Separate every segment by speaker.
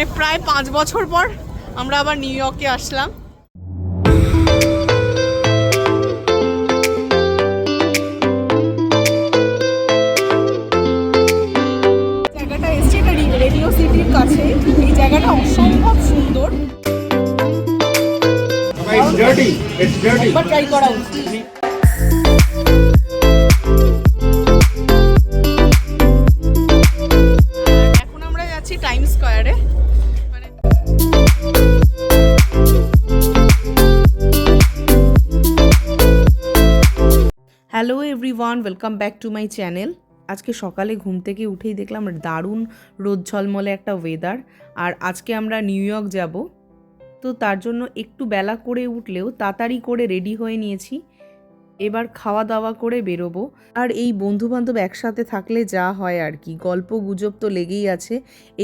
Speaker 1: মানে প্রায় পাঁচ বছর পর আমরা আবার নিউ ইয়র্কে আসলাম। জায়গাটা এসছে এটা রেডিও সিটির কাছে। এই জায়গাটা অসম্ভব সুন্দর. একবার ট্রাই করা উচিত। এখন আমরা যাচ্ছি টাইম স্কোয়ারে hello everyone welcome back to my channel আজকে সকালে ঘুম থেকে উঠেই দেখলাম দারুণ রোদ ঝলমলে একটা ওয়েদার আর আজকে আমরা নিউ ইয়র্ক যাব। তো তার জন্য একটু বেলা করে উঠলেও তাড়াতাড়ি করে রেডি হয়ে নিয়েছি। এবার খাওয়া দাওয়া করে বেরোবো। আর এই বন্ধু বান্ধব একসাথে থাকলে যা হয় আর কি। গল্প গুজব তো লেগেই আছে।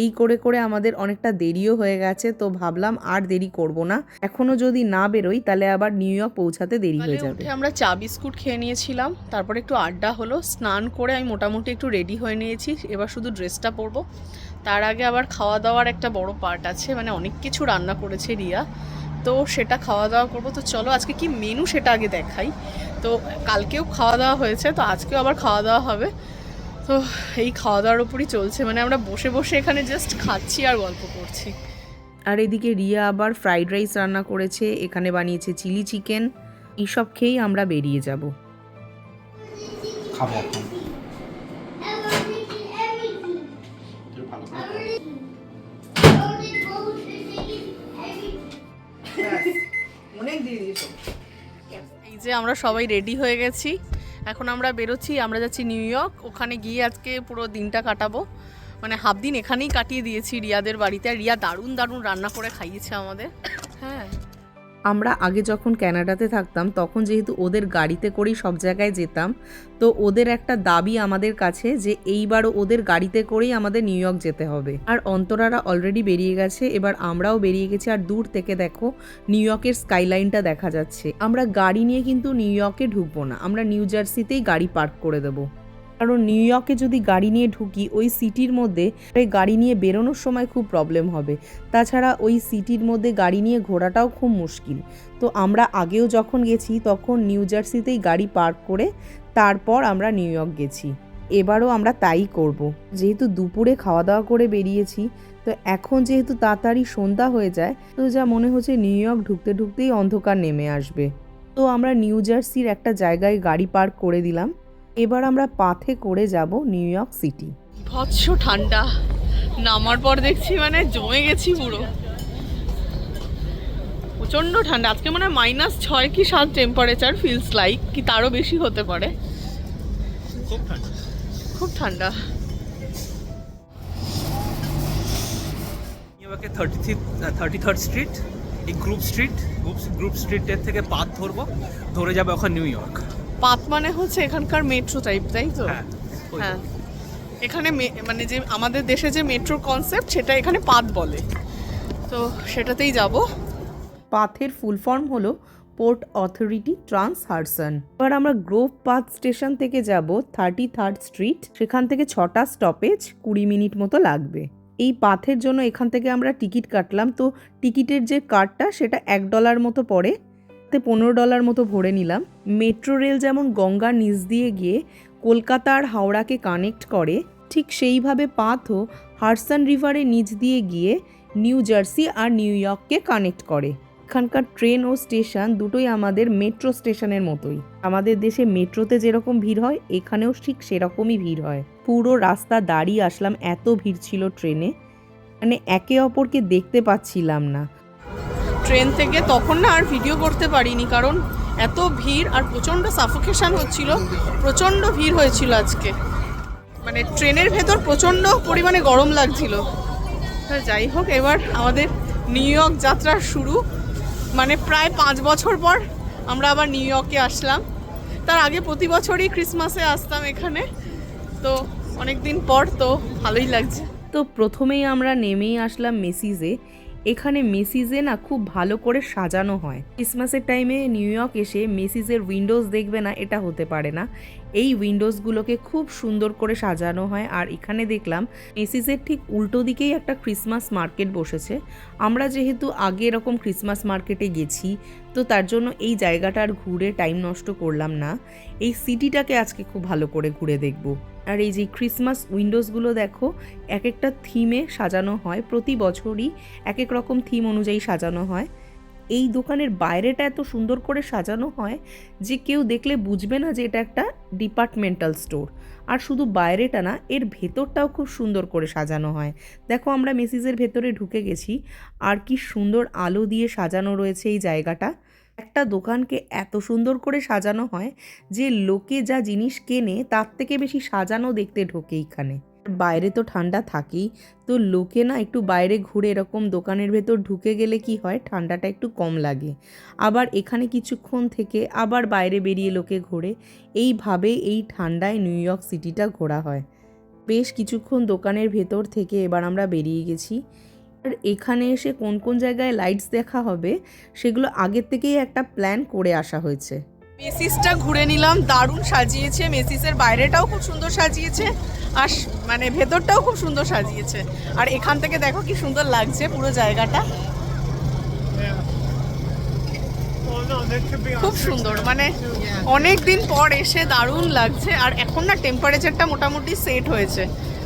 Speaker 1: এই করে করে আমাদের অনেকটা দেরিও হয়ে গেছে তো ভাবলাম আর দেরি করব না। এখনও যদি না বেরোই তাহলে আবার নিউ ইয়র্ক পৌঁছাতে দেরি হয়ে যাবে। আমরা চা বিস্কুট খেয়ে নিয়েছিলাম তারপরে একটু আড্ডা হলো স্নান করে আমি মোটামুটি একটু রেডি হয়ে নিয়েছি এবার শুধু ড্রেসটা পরবো। তার আগে আবার খাওয়া দাওয়ার একটা বড় পার্ট আছে মানে অনেক কিছু রান্না করেছে রিয়া। তো সেটা খাওয়া দাওয়া করব। তো চলো আজকে কি মেনু সেটা আগে দেখাই। তো কালকেও খাওয়া দাওয়া হয়েছে তো আজকেও আবার খাওয়া দাওয়া হবে। তো এই খাওয়া দাওয়ার উপরই চলছে। মানে আমরা বসে বসে এখানে জাস্ট খাচ্ছি আর গল্প করছি। আর এদিকে রিয়া আবার ফ্রাইড রাইস রান্না করেছে এখানে বানিয়েছে চিলি চিকেন এইসব খেয়েই আমরা বেরিয়ে যাব।
Speaker 2: খাব
Speaker 1: যে আমরা সবাই রেডি হয়ে গেছি। এখন আমরা বেরোচ্ছি, আমরা যাচ্ছি নিউ ইয়র্ক ওখানে গিয়ে আজকে পুরো দিনটা কাটাবো। মানে হাফ দিন এখানেই কাটিয়ে দিয়েছি রিয়াদের বাড়িতে। রিয়া দারুণ দারুণ রান্না করে খাইয়েছে আমাদের। হ্যাঁ। আমরা আগে যখন ক্যানাডাতে থাকতাম, তখন যেহেতু ওদের গাড়িতে করেই সব জায়গায় যেতাম, তো ওদের একটা দাবি আমাদের কাছে যে এইবারও ওদের গাড়িতে করেই আমাদের নিউ ইয়র্ক যেতে হবে। আর অন্তরারা অলরেডি বেরিয়ে গেছে, এবার আমরাও বেরিয়ে গেছি। আর দূর থেকে দেখো, নিউ ইয়র্কের স্কাইলাইনটা দেখা যাচ্ছে। আমরা গাড়ি নিয়ে কিন্তু নিউ ইয়র্কে ঢুকবো না, আমরা নিউ জার্সিতেই গাড়ি পার্ক করে দেবো। কারণ নিউ ইয়র্কে যদি গাড়ি নিয়ে ঢুকি, ওই সিটির মধ্যে গাড়ি নিয়ে বেরোনোর সময় খুব প্রবলেম হবে। তাছাড়া ওই সিটির মধ্যে গাড়ি নিয়ে ঘোরাটাও খুব মুশকিল। তো আমরা আগেও যখন গেছি, তখন নিউ জার্সিতেই গাড়ি পার্ক করে তারপর আমরা নিউ ইয়র্ক গেছি। এবারও আমরা তাই করব। যেহেতু দুপুরে খাওয়া দাওয়া করে বেরিয়েছি, তো এখন যেহেতু তাড়াতাড়ি সন্ধ্যা হয়ে যায়, তো যা মনে হচ্ছে নিউ ইয়র্ক ঢুকতে ঢুকতেই অন্ধকার নেমে আসবে। তো আমরা নিউ জার্সির একটা জায়গায় গাড়ি পার্ক করে দিলাম। এবার আমরা পাথে করে যাব নিউ ইয়র্ক সিটি। ভৎস ঠান্ডা। নামার পর দেখছি মানে জমে গেছি পুরো। প্রচণ্ড ঠান্ডা। আজকে মানে মাইনাস ছয় কি সাত টেম্পারেচার ফিলস লাইক কি তারও বেশি হতে পারে।
Speaker 2: খুব ঠান্ডা।
Speaker 1: খুব ঠান্ডা।
Speaker 2: থার্টি থার্টি থার্ড স্ট্রিট এই গ্রুপ স্ট্রিট গ্রুপ গ্রুপ স্ট্রিটের থেকে পাথ ধরবো ধরে যাবে ওখানে নিউ ইয়র্ক।
Speaker 1: পাত মানে হচ্ছে এখানকার মেট্রো টাইপ তাই তো?
Speaker 2: হ্যাঁ
Speaker 1: হ্যাঁ। এখানে মে- মানে যে আমাদের দেশে যে মেট্রো কনসেপ্ট সেটা এখানে পাত বলে। তো সেটাতেই যাব। পাথের ফুল ফর্ম হলো পোর্ট অথরিটি ট্রান্স হারসান এবার আমরা গ্রোভ পাথ স্টেশন থেকে যাব থার্টি থার্ড স্ট্রিট সেখান থেকে ছটা স্টপেজ কুড়ি মিনিট মতো লাগবে। এই পাথের জন্য এখান থেকে আমরা টিকিট কাটলাম। তো টিকিটের যে কার্ডটা সেটা এক ডলার মতো পড়ে। পনেরো ডলার মতো ভরে নিলাম। মেট্রো রেল যেমন গঙ্গার নিচ দিয়ে গিয়ে কলকাতা আর হাওড়াকে কানেক্ট করে, ঠিক সেইভাবে পাথও হারসান রিভারের নিচ দিয়ে গিয়ে নিউ জার্সি আর নিউ ইয়র্ককে কানেক্ট করে। এখানকার ট্রেন ও স্টেশন দুটোই আমাদের মেট্রো স্টেশনের মতোই। আমাদের দেশে মেট্রোতে যেরকম ভিড় হয়, এখানেও ঠিক সেরকমই ভিড় হয়। পুরো রাস্তা দাঁড়িয়ে আসলাম, এত ভিড় ছিল ট্রেনে। মানে একে অপরকে দেখতে পাচ্ছিলাম না। ট্রেন থেকে তখন না আর ভিডিও করতে পারিনি, কারণ এত ভিড় আর প্রচণ্ড সাফোকেশান হচ্ছিল, প্রচণ্ড ভিড় হয়েছিল আজকে। মানে ট্রেনের ভেতর প্রচণ্ড পরিমাণে গরম লাগছিল। যাই হোক, এবার আমাদের নিউ ইয়র্ক যাত্রা শুরু। মানে প্রায় পাঁচ বছর পর আমরা আবার নিউ ইয়র্কে আসলাম। তার আগে প্রতি বছরই ক্রিসমাসে আসতাম এখানে। তো অনেক দিন পর তো ভালোই লাগছে। তো প্রথমেই আমরা নেমেই আসলাম মেসিজে। এখানে মেসিজে না খুব ভালো করে সাজানো হয়। ক্রিসমাসের টাইমে নিউ ইয়র্ক এসে মেসিজের উইন্ডোজ দেখবে না, এটা হতে পারে না। এই উইন্ডোজগুলোকে খুব সুন্দর করে সাজানো হয়। আর এখানে দেখলাম এসিসের ঠিক উল্টো দিকেই একটা ক্রিসমাস মার্কেট বসেছে। আমরা যেহেতু আগে এরকম ক্রিসমাস মার্কেটে গেছি, তো তার জন্য এই জায়গাটা আর ঘুরে টাইম নষ্ট করলাম না। এই সিটিটাকে আজকে খুব ভালো করে ঘুরে দেখব। আর এই যে ক্রিসমাস উইন্ডোজগুলো দেখো এক একটা থিমে সাজানো হয়। প্রতি বছরই এক এক রকম থিম অনুযায়ী সাজানো হয়। এই দোকানের বাইরেটা এত সুন্দর করে সাজানো হয় যে কেউ দেখলে বুঝবে না যে এটা একটা ডিপার্টমেন্টাল স্টোর আর শুধু বাইরেটা না, এর ভেতরটাও খুব সুন্দর করে সাজানো হয়। দেখো আমরা মেসিসের ভেতরে ঢুকে গেছি, আর কি সুন্দর আলো দিয়ে সাজানো রয়েছে এই জায়গাটা। একটা দোকানকে এত সুন্দর করে সাজানো হয় যে লোকে যা জিনিস কেনে, তার থেকে বেশি সাজানো দেখতে ঢোকে এখানে বাইরে তো ঠান্ডা থাকেই। তো লোকে না একটু বাইরে ঘুরে এরকম দোকানের ভেতর ঢুকে গেলে কি হয়? ঠান্ডাটা একটু কম লাগে। আবার এখানে কিছুক্ষণ থেকে আবার বাইরে বেরিয়ে লোকে ঘোরে। এইভাবে এই ঠান্ডায় নিউ ইয়র্ক সিটিটা ঘোরা হয়। বেশ কিছুক্ষণ দোকানের ভেতর থেকে এবার আমরা বেরিয়ে গেছি। আর এখানে এসে কোন কোন জায়গায় লাইটস দেখা হবে, সেগুলো আগের থেকেই একটা প্ল্যান করে আসা হয়েছে। মেসিসটা ঘুরে নিলাম, দারুণ সাজিয়েছে। মেসিসের বাইরেটাও খুব সুন্দর সাজিয়েছে আর মানে ভেতরটাও খুব সুন্দর সাজিয়েছে। আর এখান থেকে দেখো কি সুন্দর লাগছে পুরো জায়গাটা। খুব সুন্দর মানে অনেক দিন পর এসে দারুণ লাগছে। আর এখন না টেম্পারেচারটা মোটামুটি সেট হয়েছে।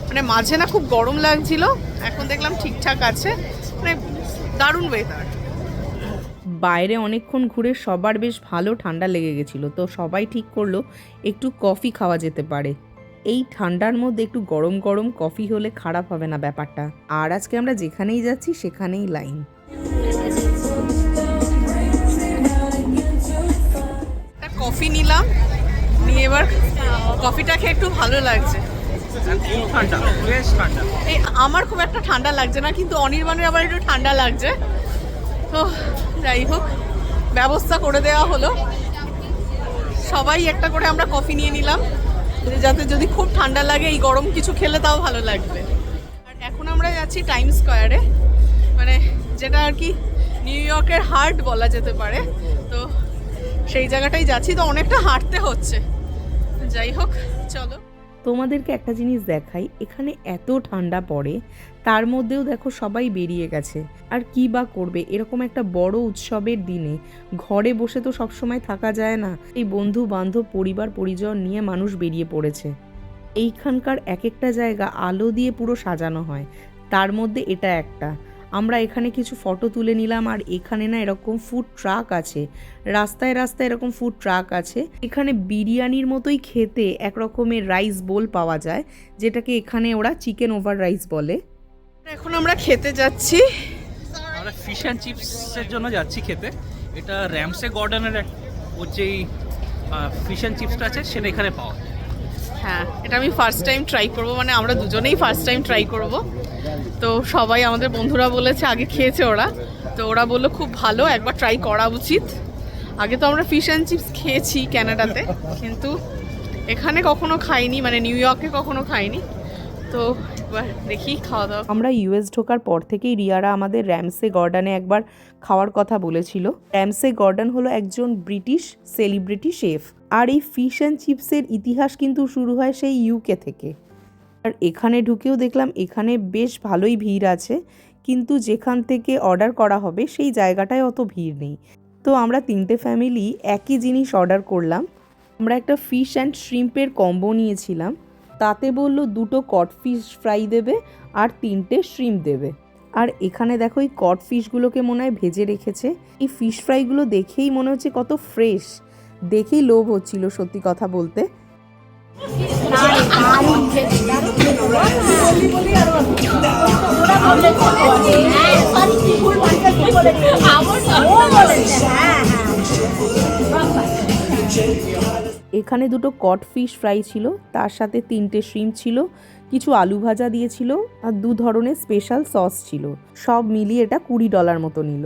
Speaker 1: মানে মাঝে না খুব গরম লাগছিল, এখন দেখলাম ঠিকঠাক আছে। মানে দারুণ ওয়েদার বাইরে অনেকক্ষণ ঘুরে সবার বেশ ভালো ঠান্ডা লেগে গেছিল। তো সবাই ঠিক করল একটু কফি খাওয়া যেতে পারে। এই ঠান্ডার মধ্যে একটু গরম গরম কফি হলে খারাপ হবে না ব্যাপারটা। আর আজকে আমরা যেখানেই যাচ্ছি সেখানেই লাইন। কফি নিলাম নিয়ে এবার কফিটা খেয়ে একটু ভালো লাগছে।
Speaker 2: বেশ ঠান্ডা।
Speaker 1: এই আমার খুব একটা ঠান্ডা লাগছে না কিন্তু অনির্বাণের আবার একটু ঠান্ডা লাগছে। তো যাই হোক, ব্যবস্থা করে দেওয়া হলো। সবাই একটা করে আমরা কফি নিয়ে নিলাম, যাতে যদি খুব ঠান্ডা লাগে এই গরম কিছু খেলে তাও ভালো লাগবে। আর এখন আমরা যাচ্ছি টাইম স্কোয়ারে মানে যেটা আর কি নিউ ইয়র্কের হার্ট বলা যেতে পারে। তো সেই জায়গাটাই যাচ্ছি, তো অনেকটা হাঁটতে হচ্ছে। যাই হোক, চলো। তোমাদেরকে একটা জিনিস দেখাই, এখানে এত ঠান্ডা পড়ে, তার মধ্যেও দেখো সবাই বেরিয়ে গেছে। আর কি বা করবে? এরকম একটা বড় উৎসবের দিনে ঘরে বসে তো সবসময় থাকা যায় না। এই বন্ধু বান্ধব পরিবার, পরিজন নিয়ে মানুষ বেরিয়ে পড়েছে। এইখানকার এক একটা জায়গা আলো দিয়ে পুরো সাজানো হয়। তার মধ্যে এটা একটা। আমরা এখানে কিছু ফটো তুলে নিলাম, আর এখানে না এরকম ফুড ট্রাক আছে। রাস্তায় রাস্তায় এরকম ফুড ট্রাক আছে। এখানে বিরিয়ানির মতোই খেতে এক রকমের রাইস বোল পাওয়া যায়, যেটাকে এখানে ওরা চিকেন ওভার রাইস বলে। এখন আমরা খেতে যাচ্ছি।
Speaker 2: আমরা ফিশ অ্যান্ড চিপসের জন্য যাচ্ছি খেতে। এটা র্যামসে গর্ডেনের ওর যেই ফিশ অ্যান্ড চিপসটা আছে, সেটা এখানে পাওয়া যায়।
Speaker 1: হ্যাঁ এটা আমি ফার্স্ট টাইম ট্রাই করব মানে আমরা দুজনেই ফার্স্ট টাইম ট্রাই করব। তো সবাই আমাদের বন্ধুরা বলেছে, আগে খেয়েছে ওরা। তো ওরা বলল, খুব ভালো, একবার ট্রাই করা উচিত। আগে তো আমরা ফিশ অ্যান্ড চিপস খেয়েছি ক্যানাডাতে কিন্তু এখানে কখনো খাইনি মানে নিউ ইয়র্কে কখনো খাইনি। তো এবার দেখি খাওয়া দাওয়া আমরা ইউএস ঢোকার পর থেকেই রিয়ারা আমাদের র্যামসে গর্ডানে একবার খাওয়ার কথা বলেছিল। র্যামসে গর্ডন হলো একজন ব্রিটিশ সেলিব্রিটি শেফ। আর এই ফিশ অ্যান্ড চিপসের ইতিহাস কিন্তু শুরু হয় সেই ইউকে থেকে। আর এখানে ঢুকেও দেখলাম এখানে বেশ ভালোই ভিড় আছে, কিন্তু যেখান থেকে অর্ডার করা হবে সেই জায়গাটায় অত ভিড় নেই। তো আমরা তিনটে ফ্যামিলি একই জিনিস অর্ডার করলাম। আমরা একটা ফিশ অ্যান্ড শ্রিম্পের কম্বো নিয়েছিলাম। তাতে বলল দুটো কট ফিশ ফ্রাই দেবে আর তিনটে শ্রিম্প দেবে। আর এখানে দেখো এই কট ফিশগুলোকে মনে হয় ভেজে রেখেছে। এই ফিশ ফ্রাইগুলো দেখেই মনে হচ্ছে কত ফ্রেশ দেখেই লোভ হচ্ছিল সত্যি কথা বলতে। এখানে দুটো কট ফিশ ফ্রাই ছিল, তার সাথে তিনটে শ্রিম ছিল, কিছু আলু ভাজা দিয়েছিল আর দু ধরনের স্পেশাল সস ছিল। সব মিলিয়ে এটা কুড়ি ডলার মতো নিল।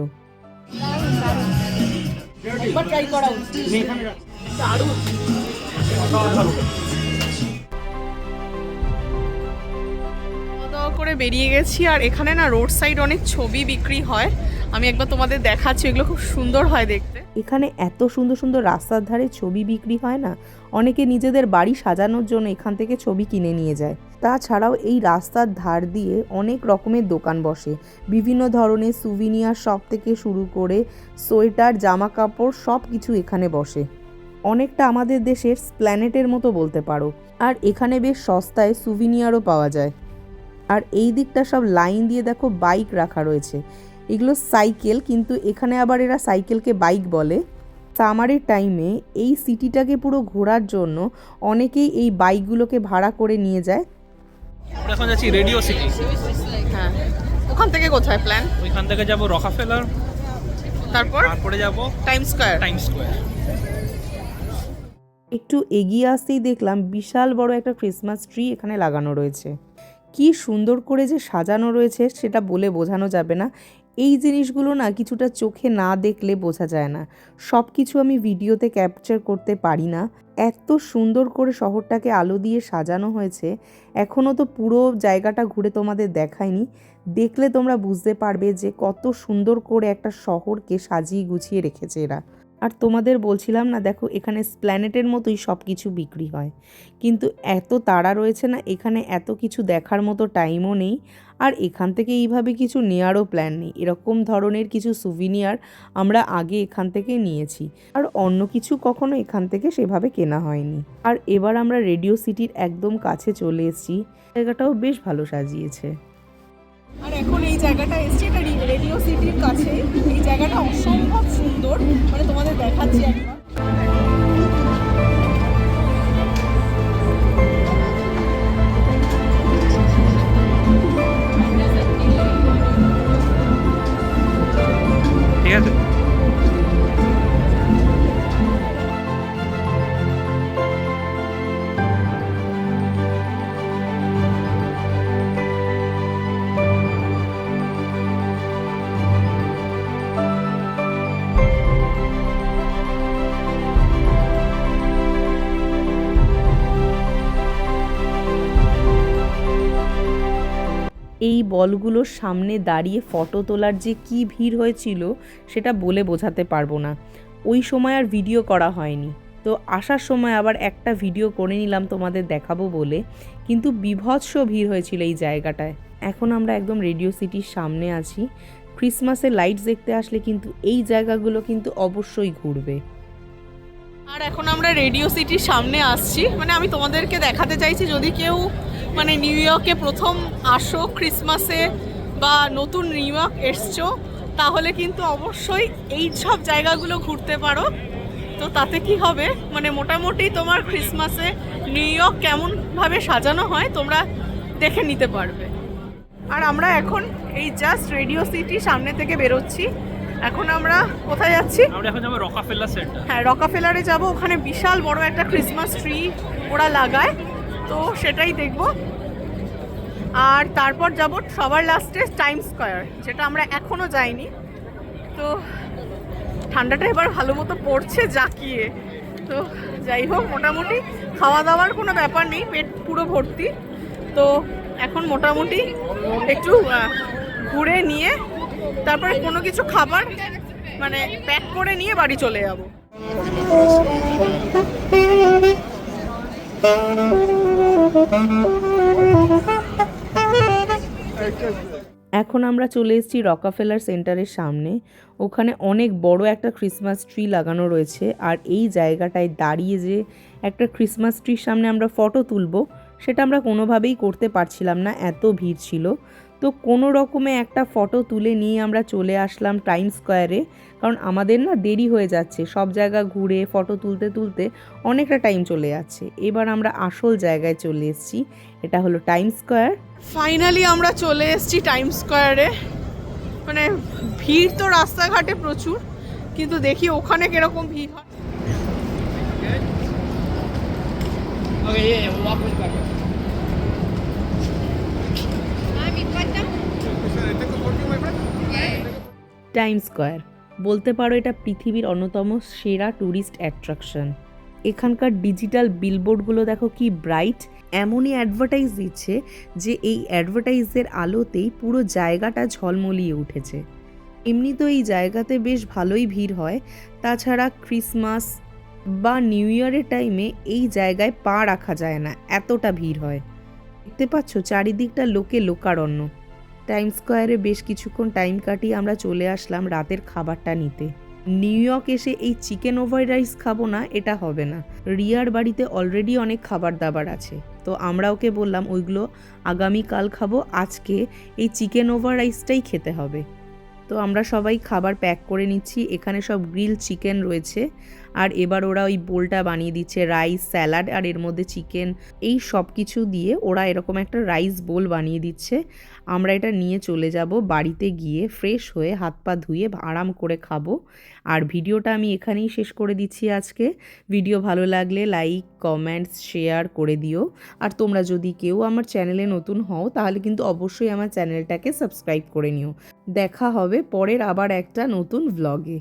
Speaker 3: করে বেরিয়ে গেছি, আর এখানে না রোড সাইড অনেক ছবি বিক্রি হয়। আমি একবার তোমাদের দেখাচ্ছি, এগুলো খুব সুন্দর হয় দেখতে।
Speaker 1: এখানে এত সুন্দর সুন্দর রাস্তার ধারে ছবি বিক্রি হয় না, অনেকে নিজেদের বাড়ি সাজানোর জন্য এখান থেকে ছবি কিনে নিয়ে যায়। তাছাড়াও এই রাস্তার ধার দিয়ে অনেক রকমের দোকান বসে, বিভিন্ন ধরনের সুভিনিয়ার শপ থেকে শুরু করে সোয়েটার জামা কাপড় সব কিছু এখানে বসে। অনেকটা আমাদের দেশের স্প্ল্যানেটের মতো বলতে পারো। আর এখানে বেশ সস্তায় সুভিনিয়ারও পাওয়া যায়। আর এই দিকটা সব লাইন দিয়ে দেখো বাইক রাখা রয়েছে। এগুলো সাইকেল কিন্তু এখানে আবার এরা সাইকেলকে বাইক বলে। সামারের টাইমে এই সিটিটাকে পুরো ঘোরার জন্য অনেকেই এই বাইকগুলোকে ভাড়া করে নিয়ে যায়।
Speaker 2: আমরা এখন যাচ্ছি রেডিও সিটি।
Speaker 3: হ্যাঁ। ওখান থেকে কোথায় প্ল্যান
Speaker 2: ওইখান থেকে যাব রকাফেলার।
Speaker 3: তারপর?
Speaker 2: তারপরে যাব
Speaker 3: টাইম স্কোয়ার
Speaker 2: টাইম স্কোয়ার
Speaker 1: একটু এগিয়ে আসতেই দেখলাম বিশাল বড় একটা ক্রিসমাস ট্রি এখানে লাগানো রয়েছে। কি সুন্দর করে যে সাজানো রয়েছে সেটা বলে বোঝানো যাবে না। এই জিনিসগুলো না কিছুটা চোখে না দেখলে বোঝা যায় না। সব কিছু আমি ভিডিওতে ক্যাপচার করতে পারি না। এত সুন্দর করে শহরটাকে আলো দিয়ে সাজানো হয়েছে। এখনও তো পুরো জায়গাটা ঘুরে তোমাদের দেখায়নি দেখলে তোমরা বুঝতে পারবে যে কত সুন্দর করে একটা শহরকে সাজিয়ে গুছিয়ে রেখেছে এরা। আর তোমাদের বলছিলাম না, দেখো এখানে স্প্ল্যানেটের মতোই সব কিছু বিক্রি হয়। কিন্তু এত তাড়া রয়েছে না, এখানে এত কিছু দেখার মতো টাইমও নেই। আর এখান থেকে এইভাবে কিছু নেওয়ারও প্ল্যান নেই। এরকম ধরনের কিছু সুভিনিয়ার আমরা আগে এখান থেকে নিয়েছি। আর অন্য কিছু কখনো এখান থেকে সেভাবে কেনা হয়নি। আর এবার আমরা রেডিও সিটির একদম কাছে চলে এসেছি। জায়গাটাও বেশ ভালো সাজিয়েছে।
Speaker 3: আর এখন এই জায়গাটা এসছে, এটা রেডিও সিটির কাছে এই জায়গাটা অসম্ভব সুন্দর। মানে তোমাদের দেখাচ্ছি একবার।
Speaker 2: ঠিক আছে?
Speaker 1: এই বলগুলোর সামনে দাঁড়িয়ে ফটো তোলার যে কি ভিড় হয়েছিল, সেটা বলে বোঝাতে পারব না। ওই সময় আর ভিডিও করা হয়নি। তো আসার সময় আবার একটা ভিডিও করে নিলাম তোমাদের দেখাবো বলে। কিন্তু বিভৎস ভিড় হয়েছিল এই জায়গাটায়। এখন আমরা একদম রেডিও সিটির সামনে আছি। ক্রিসমাসের লাইট দেখতে আসলে কিন্তু এই জায়গাগুলো কিন্তু অবশ্যই ঘুরবে।
Speaker 3: আর এখন আমরা রেডিও সিটির সামনে আসছি। মানে আমি তোমাদেরকে দেখাতে চাইছি, যদি কেউ মানে নিউ ইয়র্কে প্রথম আসো ক্রিসমাসে বা নতুন নিউ ইয়র্ক এসছো তাহলে কিন্তু অবশ্যই এই সব জায়গাগুলো ঘুরতে পারো। তো তাতে কি হবে? মানে মোটামুটি তোমার ক্রিসমাসে নিউ ইয়র্ক কেমনভাবে সাজানো হয় তোমরা দেখে নিতে পারবে। আর আমরা এখন এই জাস্ট রেডিও সিটি সামনে থেকে বেরোচ্ছি। এখন আমরা কোথায় যাচ্ছি?
Speaker 2: আমরা এখন যাব রকাফেলা সেন্টার
Speaker 3: হ্যাঁ রকাফেলারে যাব। ওখানে বিশাল বড় একটা ক্রিসমাস ট্রি ওরা লাগায়। তো সেটাই দেখব। আর তারপর যাব সবার লাস্টে টাইম স্কোয়ার যেটা আমরা এখনও যাইনি। তো ঠান্ডাটা এবার ভালো মতো পড়ছে জাকিয়ে। তো যাই হোক, মোটামুটি খাওয়া দাওয়ার কোনো ব্যাপার নেই, পেট পুরো ভর্তি। তো এখন মোটামুটি একটু ঘুরে নিয়ে, তারপরে কোনো কিছু খাবার মানে প্যাক করে নিয়ে বাড়ি চলে যাব।
Speaker 1: এখন আমরা চলে এসেছি রকাফেলার সেন্টারের সামনে। ওখানে অনেক বড় একটা ক্রিসমাস ট্রি লাগানো রয়েছে। আর এই জায়গাটায় দাঁড়িয়ে যে একটা ক্রিসমাস ট্রির সামনে আমরা ফটো তুলব, সেটা আমরা কোনোভাবেই করতে পারছিলাম না। এত ভিড় ছিল। তো কোনো রকমে একটা ফটো তুলে নিয়ে আমরা চলে আসলাম টাইম স্কোয়ারে কারণ আমাদের না দেরি হয়ে যাচ্ছে। সব জায়গা ঘুরে ফটো তুলতে তুলতে অনেকটা টাইম চলে যাচ্ছে। এবার আমরা আসল জায়গায় চলে এসেছি। এটা হলো টাইম স্কোয়ার
Speaker 3: ফাইনালি আমরা চলে এসেছি টাইম স্কোয়ারে মানে ভিড় তো রাস্তাঘাটে প্রচুর কিন্তু দেখি ওখানে কীরকম ভিড় হয়।
Speaker 1: Time square. বলতে পারো এটা পৃথিবীর অন্যতম সেরা ট্যুরিস্ট অ্যাট্রাকশন। এখানকার ডিজিটাল বিলবোর্ডগুলো দেখো কি ব্রাইট, এমনই অ্যাডভার্টাইজ দিচ্ছে যে এই অ্যাডভার্টাইজের আলোতেই পুরো জায়গাটা ঝলমলিয়ে উঠেছে। এমনি তো এই জায়গাতে বেশ ভালোই ভিড় হয়। তাছাড়া ক্রিসমাস বা নিউ ইয়ারের টাইমে এই জায়গায় পা রাখা যায় না, এতটা ভিড় হয়। দেখতে পাচ্ছ? চারিদিকটা লোকে লোকারণ্য। টাইম স্কোয়ারে বেশ কিছুক্ষণ টাইম কাটিয়ে আমরা চলে আসলাম রাতের খাবারটা নিতে। নিউ ইয়র্ক এসে এই চিকেন ওভার রাইস খাব না, এটা হবে না। রিয়ার বাড়িতে অলরেডি অনেক খাবার দাবার আছে। তো আমরা ওকে বললাম, ওইগুলো আগামীকাল খাব, আজকে এই চিকেন ওভার রাইসটাই খেতে হবে। তো আমরা সবাই খাবার প্যাক করে নিচ্ছি। এখানে সব গ্রিল চিকেন রয়েছে। আর এবার ওরা ওই বোলটা বানিয়ে দিচ্ছে, রাইস, স্যালাড আর এর মধ্যে চিকেন, এই সব কিছু দিয়ে ওরা এরকম একটা রাইস বোল বানিয়ে দিচ্ছে। আমরা এটা নিয়ে চলে যাব বাড়িতে গিয়ে ফ্রেশ হয়ে হাত পা ধুয়ে আরাম করে খাব। আর ভিডিওটা আমি এখানেই শেষ করে দিচ্ছি আজকে। ভিডিও ভালো লাগলে লাইক, কমেন্টস, শেয়ার করে দিও। আর তোমরা যদি কেউ আমার চ্যানেলে নতুন হও, তাহলে কিন্তু অবশ্যই আমার চ্যানেলটাকে সাবস্ক্রাইব করে নিও। দেখা হবে পরের আবার একটা নতুন ভ্লগে